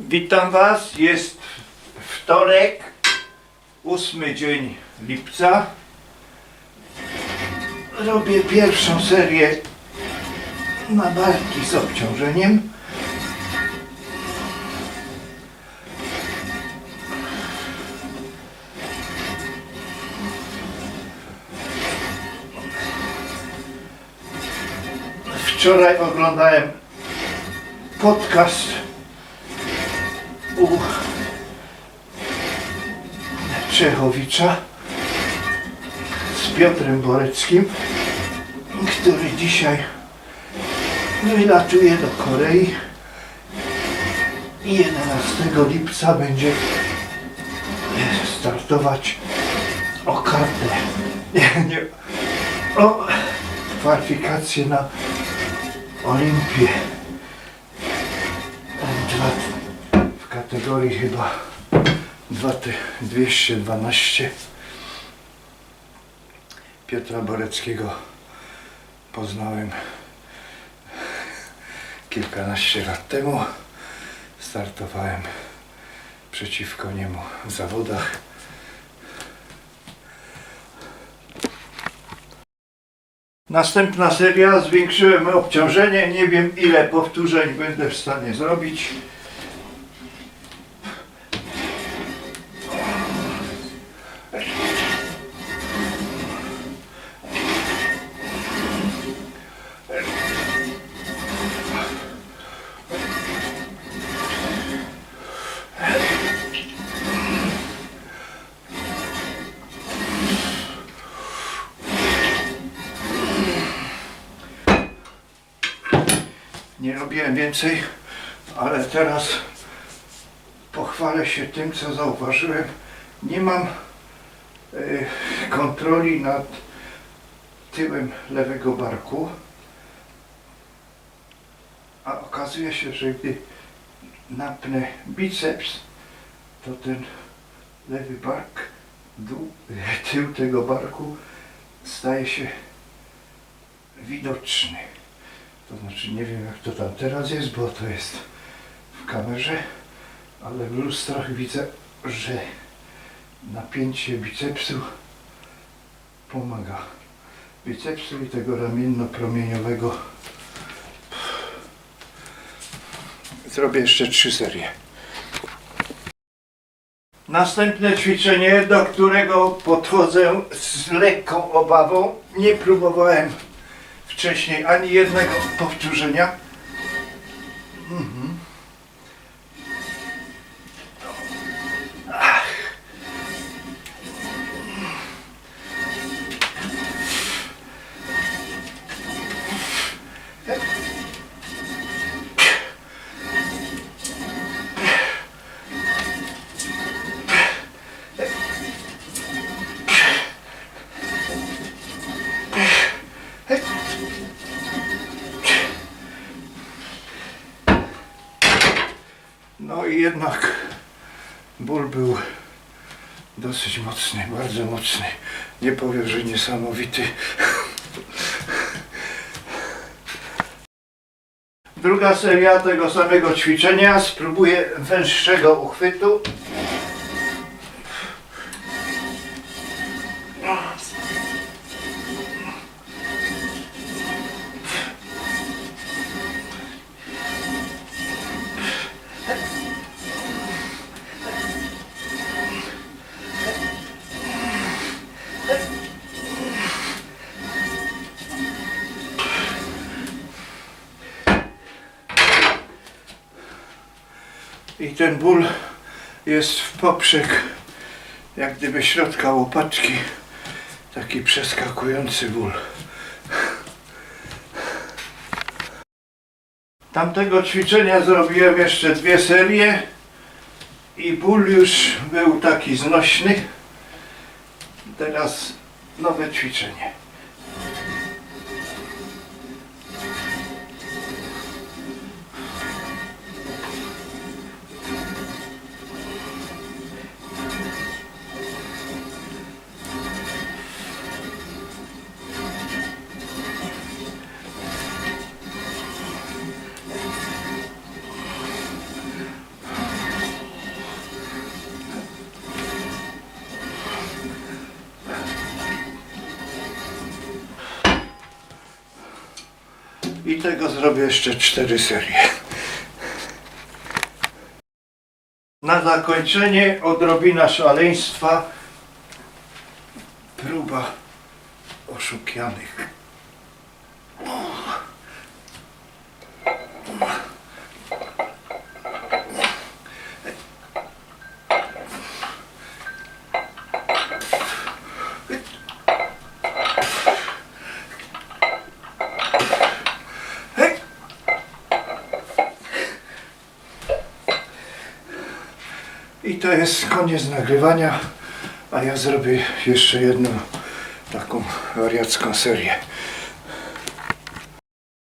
Witam Was. Jest wtorek, ósmy dzień lipca. Robię pierwszą serię na barki z obciążeniem. Wczoraj oglądałem podcast u Czechowicza z Piotrem Boreckim, który dzisiaj wylatuje do Korei. i 11 lipca będzie startować o kartę, nie, nie, o kwalifikację na Olimpię. Kategorii chyba 2 ty- 212 Piotra Boreckiego poznałem kilkanaście lat temu. Startowałem przeciwko niemu w zawodach. Następna seria, zwiększyłem obciążenie, nie wiem ile powtórzeń będę w stanie zrobić. Nie robiłem więcej, ale teraz pochwalę się tym, co zauważyłem. Nie mam y, kontroli nad tyłem lewego barku, a okazuje się, że gdy napnę biceps, to ten lewy bark, tył tego barku staje się widoczny. To znaczy nie wiem jak to tam teraz jest, bo to jest w kamerze, ale w lustrach widzę, że napięcie bicepsu pomaga. Bicepsu i tego ramienno-promieniowego. Zrobię jeszcze trzy serie. Następne ćwiczenie, do którego podchodzę z lekką obawą. Nie próbowałem wcześniej ani jednego powtórzenia. Mhm. I jednak ból był dosyć mocny, bardzo mocny. Nie powiem, że niesamowity. Druga seria tego samego ćwiczenia. Spróbuję węższego uchwytu. Ten ból jest w poprzek, jak gdyby środka łopatki. Taki przeskakujący ból. Tamtego ćwiczenia zrobiłem jeszcze dwie serie i ból już był taki znośny. Teraz nowe ćwiczenie. I tego zrobię jeszcze cztery serie. Na zakończenie odrobina szaleństwa. Próba oszukianych. I to jest koniec nagrywania, a ja zrobię jeszcze jedną taką wariacką serię.